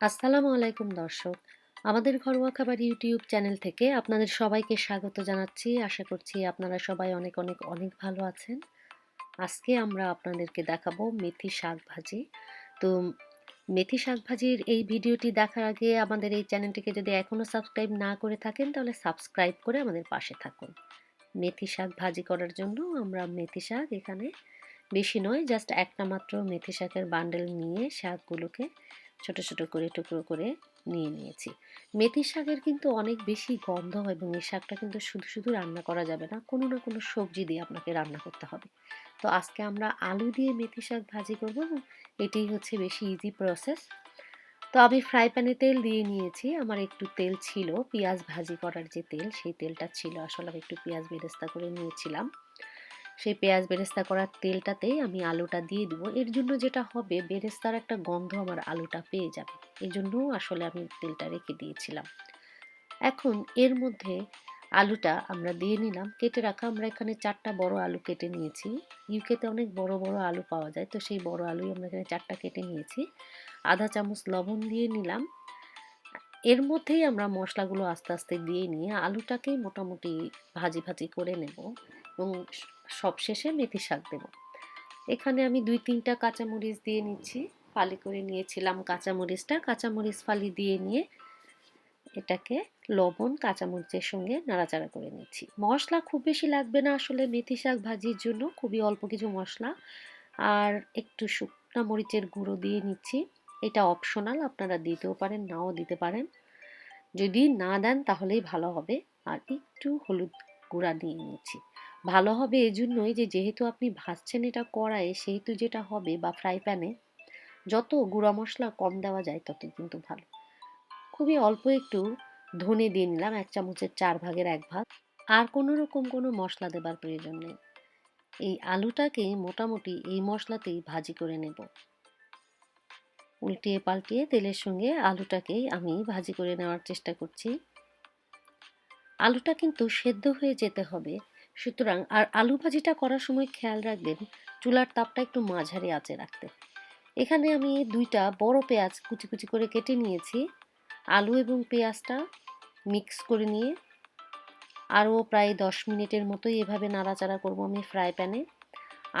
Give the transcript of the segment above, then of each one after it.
আসসালামু আলাইকুম দর্শক। আমাদের ঘরোয়া খাবার ইউটিউব চ্যানেল থেকে আপনাদের সবাইকে স্বাগত জানাচ্ছি। আশা করছি আপনারা সবাই অনেক অনেক অনেক ভালো আছেন। আজকে আমরা আপনাদেরকে দেখাবো মেথি শাক ভাজি তো মেথি শাক ভাজির এই ভিডিওটি দেখার আগে আমাদের এই চ্যানেলটিকে যদি এখনও সাবস্ক্রাইব না করে থাকেন, তাহলে সাবস্ক্রাইব করে আমাদের পাশে থাকুন। মেথি শাক ভাজি করার জন্য আমরা মেথি শাক এখানে বেশি নয় জাস্ট একটা মাত্র মেথি শাকের বান্ডেল নিয়ে শাকগুলোকে ছোট ছোট করে, টুকরো করে নিয়ে নিয়েছি। মেথি শাকের কিন্তু অনেক বেশি গন্ধ হয় এবং এই শাকটা কিন্তু শুধু শুধু রান্না করা যাবে না, কোনো না কোনো সবজি দিয়ে আপনাকে রান্না করতে হবে। তো আজকে আমরা আলু দিয়ে মেথি শাক ভাজি করব এটাই হচ্ছে বেশি ইজি প্রসেস তো আমি ফ্রাই প্যানে তেল দিয়ে নিয়েছি, আমার একটু তেল ছিল, পেঁয়াজ ভাজি করার যে তেল, সেই তেলটা ছিল, আসলে আমি একটু পেঁয়াজ বেরেস্তা করে নিয়েছিলাম। সেই পেঁয়াজ বেরেস্তা করার তেলটাতেই আমি আলুটা দিয়ে দিব। এর জন্য যেটা হবে, বেরেস্তার একটা গন্ধ আমার আলুটা পেয়ে যাবে। এই জন্য আসলে আমি তেলটা রেখে দিয়েছিলাম। এখন এর মধ্যে আলুটা আমরা দিয়ে নিলাম। কেটে রাখা, আমরা এখানে চারটা বড় আলু কেটে নিয়েছি। ইউকেতে অনেক বড় বড় আলু পাওয়া যায়, তো সেই বড় আলুই আমরা এখানে চারটা কেটে নিয়েছি। আধা চামচ লবণ দিয়ে নিলাম। এর মধ্যেই আমরা মশলাগুলো আস্তে আস্তে দিয়ে নিয়ে আলুটাকেই মোটামুটি ভাজি ভাজি করে নেব। এবং সবশেষে মেথি শাক দেব। এখানে আমি দুই তিনটা কাঁচামরিচ দিয়ে নিচ্ছি। ফালি করে নিয়েছিলাম কাঁচামরিচটা। কাঁচামরিচ ফালি দিয়ে নিয়ে এটাকে লবণ, কাঁচামরিচের সঙ্গে নাড়াচাড়া করে নিচ্ছি। মশলা খুব বেশি লাগবে না আসলে মেথি শাক ভাজির জন্য, খুবই অল্প কিছু মশলা। আর একটু শুকনা মরিচের গুঁড়ো দিয়ে নিচ্ছি। এটা অপশনাল, আপনারা দিতেও পারেন, নাও দিতে পারেন। যদি না দেন তাহলেই ভালো হবে। আর একটু হলুদ গুঁড়া দিয়ে নিচ্ছি। ভালো হবে এজন্যই যে, যেহেতু আপনি ভাজছেন এটা কড়াইয়ে, সেহেতু যেটা হবে বা ফ্রাই প্যানে যত গুঁড়া মশলা কম দেওয়া যায় তত কিন্তু ভালো। খুবই অল্প একটু ধনে দিয়ে নিলাম, এক চামচের চার ভাগের এক ভাগ। আর কোনো রকম কোনো মশলা দেবার প্রয়োজন নেই। এই আলুটাকে মোটামুটি এই মশলাতেই ভাজি করে নেব। উল্টিয়ে পাল্টিয়ে তেলের সঙ্গে আলুটাকেই আমি ভাজি করে নেওয়ার চেষ্টা করছি। আলুটা কিন্তু সেদ্ধ হয়ে যেতে হবে। সুতরাং আর আলু ভাজিটা করার সময় খেয়াল রাখবেন, চুলার তাপটা একটু মাঝারি আঁচে রাখতে। এখানে আমি দুইটা বড় পেঁয়াজ কুচি কুচি করে কেটে নিয়েছি। আলু এবং পেঁয়াজটা মিক্স করে নিয়ে আরও প্রায় দশ মিনিটের মতোই এভাবে নাড়াচাড়া করব আমি ফ্রাই প্যানে।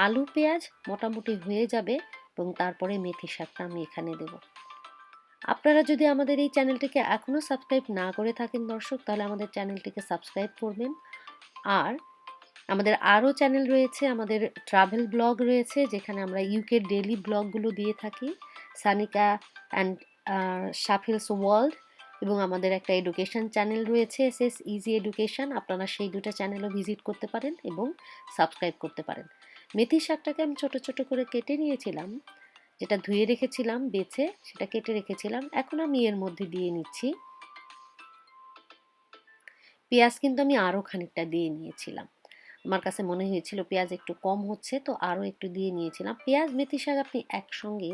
আলু পেঁয়াজ মোটামুটি হয়ে যাবে এবং তারপরে মেথি শাকটা আমি এখানে দেব। আপনারা যদি আমাদের এই চ্যানেলটিকে এখনও সাবস্ক্রাইব না করে থাকেন দর্শক, তাহলে আমাদের চ্যানেলটিকে সাবস্ক্রাইব করবেন। আর আমাদের আরও চ্যানেল রয়েছে, আমাদের ট্রাভেল ব্লগ রয়েছে, যেখানে আমরা ইউকের ডেলি ব্লগগুলো দিয়ে থাকি। সানিকা অ্যান্ড শাফিলস ওয়ার্ল্ড এবং আমাদের একটা এডুকেশন চ্যানেল রয়েছে, এস এস ইজি এডুকেশন আপনারা সেই দুটো চ্যানেলও ভিজিট করতে পারেন এবং সাবস্ক্রাইব করতে পারেন। মেথি শাকটাকে আমি ছোট ছোট করে কেটে নিয়েছিলাম, যেটা ধুয়ে রেখেছিলাম, বেছে, সেটা কেটে রেখেছিলাম। এখন আমি এর মধ্যে দিয়ে নিচ্ছি। পেঁয়াজ কিন্তু আমি আরও খানিকটা দিয়ে নিয়েছিলাম। আমার কাছে মনে হয়েছিল পেঁয়াজ একটু কম হচ্ছে, তো আরও একটু দিয়ে নিয়েছিলাম। পেঁয়াজ, মেথি শাক আপনি একসঙ্গে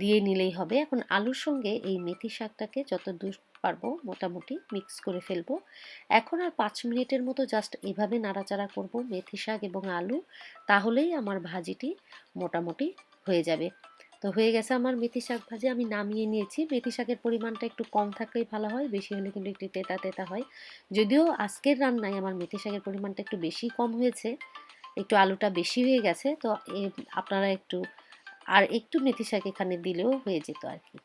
দিয়ে নিলেই হবে। এখন আলুর সঙ্গে এই মেথি শাকটাকে যত দূর পারব মোটামুটি মিক্স করে ফেলব। এখন আর পাঁচ মিনিটের মতো জাস্ট এভাবে নাড়াচাড়া করব, মেথি শাক এবং আলু, তাহলেই আমার ভাজিটি মোটামুটি হয়ে যাবে। তো হয়ে গেছে আমার মেথি শাক ভাজি আমি নামিয়ে নিয়েছি। মেথি শাকের পরিমাণটা একটু কম থাকলেই ভালো হয়, বেশি হলে কিন্তু একটু তেতা তেতা হয়। যদিও আজকের রান্নায় আমার মেথি শাকের পরিমাণটা একটু বেশি কম হয়েছে, একটু আলুটা বেশি হয়ে গেছে, তো আপনারা একটু আর একটু মেথি শাক এখানে দিলেও হয়ে যেত আর কি।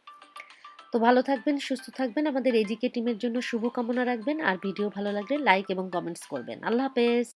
তো ভালো থাকবেন, সুস্থ থাকবেন, আমাদের এজিকে টিমের জন্য শুভকামনা রাখবেন, আর ভিডিও ভালো লাগলে লাইক এবং কমেন্টস করবেন। আল্লাহ হাফেজ।